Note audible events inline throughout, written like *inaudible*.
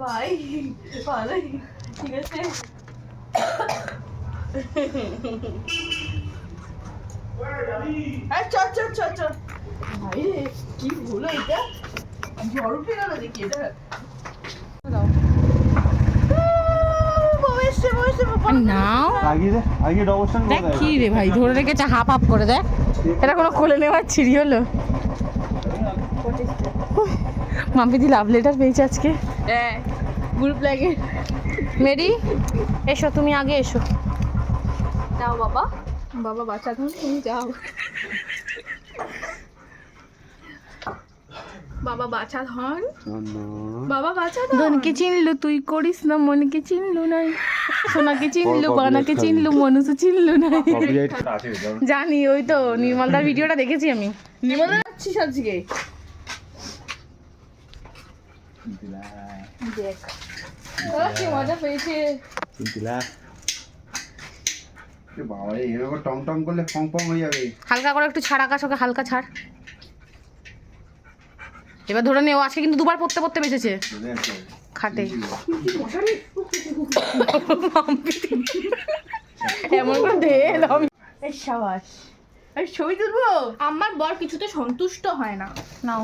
ভাই ভালোই ঠিক আছে চল চল চল চল ভাই কি হলো এটা? জ্বর উঠে গেল দেখি এটা কি রে ভাই ধরে রেখেছে হাফ হাফ করে দেখ। এটা কোনো কোলে নেওয়ার ছিড়ি হলো। মাম্পিদি লাভ লেটার পেয়েছে আজকে। হ্যাঁ গ্রুপ লাগে। মেরি এসো তুমি আগে এসো। যাও বাবা। বাবা বাচ্চা ধন তুমি যাও। বাবা বাচ্চা ধন। বাবা বাচ্চা ধন ধনকে চিনলু তুই করিস না মনকে চিনলু নাই। সোনাকে চিনলু বানাকে চিনলু মনুষে চিনলু নাই। আছে জানি ওই তো নির্মলদার ভিডিওটা দেখেছি আমি। নিমন্ত্রণ যাচ্ছিস আজকে? দেখ কি মজা পেয়েছে তিনটিলা বাবা এরকম টং টং করলে ফং ফং হয়ে যাবে। হালকা করে একটু ছাড় আকাশ ওকে হালকা ছাড়। এবার ধরে নে ও আজকে কিন্তু দুবার পড়তে পড়তে বেঁচেছে। খাটে। *laughs* এমন করে দে সাবাস। এই ছবি তুলবো? আমার বর কিছুতে সন্তুষ্ট হয় না। নাও।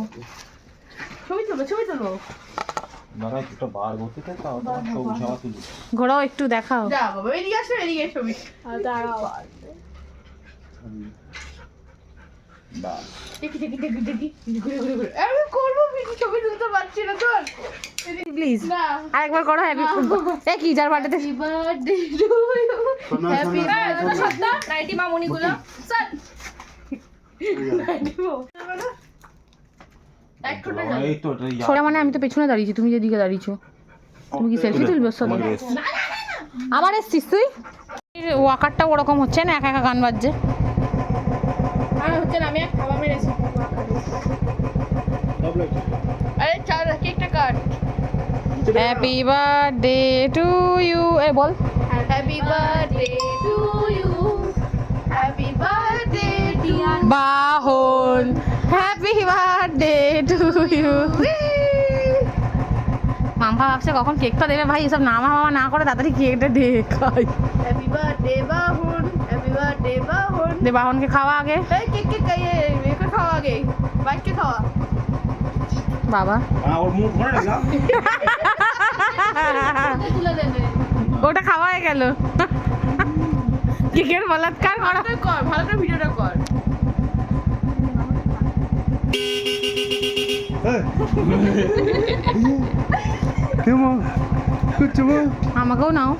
ছবি তুলবো ছবি তুলবো বাবা একটা বার করতে থাক তাও তো সবুজ তুলি। ঘোরাও একটু দেখাও। যা বাবা এদিকে আসো এদিকে ছবি দাঁড়াও। দেখি দেখি দেখি দেখি ঘুরে ঘুরে ঘুরে। আমি করব ছবি তুলতে পারছি না তোর। প্লিজ আরেকবার করো হ্যাপি এ কি যার birthday happy birthday to you happy ছোড়া মানে আমি তো পেছনে দাঁড়িয়েছি তুমি যেদিকে দাঁড়িয়েছো। তুমি কি সেলফি তুলবে সাথে? আমার। আবার এসছিস তুই? ওয়াকারটা ওরকম হচ্ছে না একা একা গান বাজছে? আর হচ্ছে না আমি এক খাওয়া মেরেছি আরে চার কেকটা cut. Happy birthday to you A ball. Happy birthday happy birthday to you Mampa ভাবছে কখন কেকটা দেবে ভাই এসব নামা মামা না করে তাড়াতাড়ি কেকটা দে খাই। Happy birthday Bahun. Happy birthday Bahun. দে বাহনকে খাওয়া আগে। এই কেক কেক খাইয়ে একে খাওয়া আগে। বাইককে খাওয়া। বাবা। ওর মুখ না ওটা খাওয়া হয়ে গেল কেকের বলাৎকার করা কর ভালো করে ভিডিওটা কর। ఏమో కూర్చోమో అమ్మకు నవ్వు